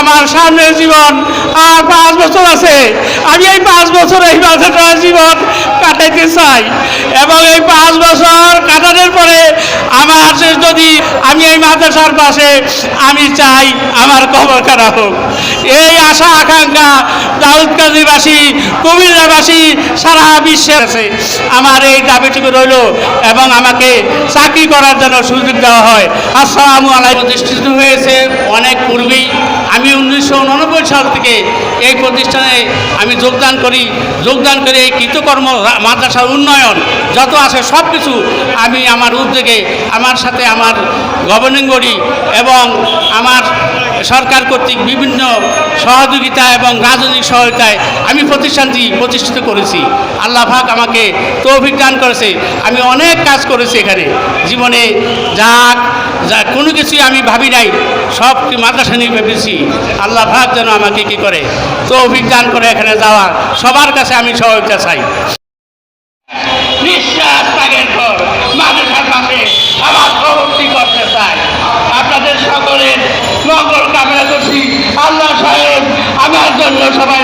আমার সামনের জীবন। আর পাঁচ বছর আছে। আমি এই পাঁচ বছর এই মাদ্রাসার জীবন কাটাইতে চাই। এবং এই পাঁচ বছর কাটানোর পরে আমার যদি আমি এই মাদ্রাসার পাশে আমি চাই, আমার কবর কাটা হোক। এই আশা, আকাঙ্ক্ষা দাউদকান্দিবাসী কুমিল্লাবাসী সারা বিশ্বের আছে। আমার এই দাবিটুকু রইল এবং আমাকে চাকরি করার জন্য সুযোগ দেওয়া হয়। আসসালামু আলাইকুম। প্রতিষ্ঠিত হয়েছে অনেক পূর্বেই। উনিশশো উননব্বই সাল থেকে এই প্রতিষ্ঠানে আমি যোগদান করি। যোগদান করে এই কৃতকর্ম মাদ্রাসার উন্নয়ন যত আছে সব কিছু আমি আমার উদ্যোগে আমার সাথে আমার গভর্নিং বডি এবং আমার সরকার কর্তৃক বিভিন্ন সহযোগিতা এবং রাজনৈতিক সহায়তায় আমি প্রতিষ্ঠানটি প্রতিষ্ঠিত করেছি। আল্লাহ পাক আমাকে তৌফিক দান করেছে। আমি অনেক কাজ করেছি এখানে। জীবনে যা যা কোনো কিছুই আমি ভাবি নাই। সব মাদ্রাসা নিয়ে ভেবেছি আল্লাহ পাক যেন আমাকে কি করে, তৌফিক দান করে এখানে যাওয়ার সবার কাছে আমি সহায়তা চাই। আপনাদের সকলের মঙ্গল কামনা করছি। আল্লাহ সাহেব, আমার জন্য সবাই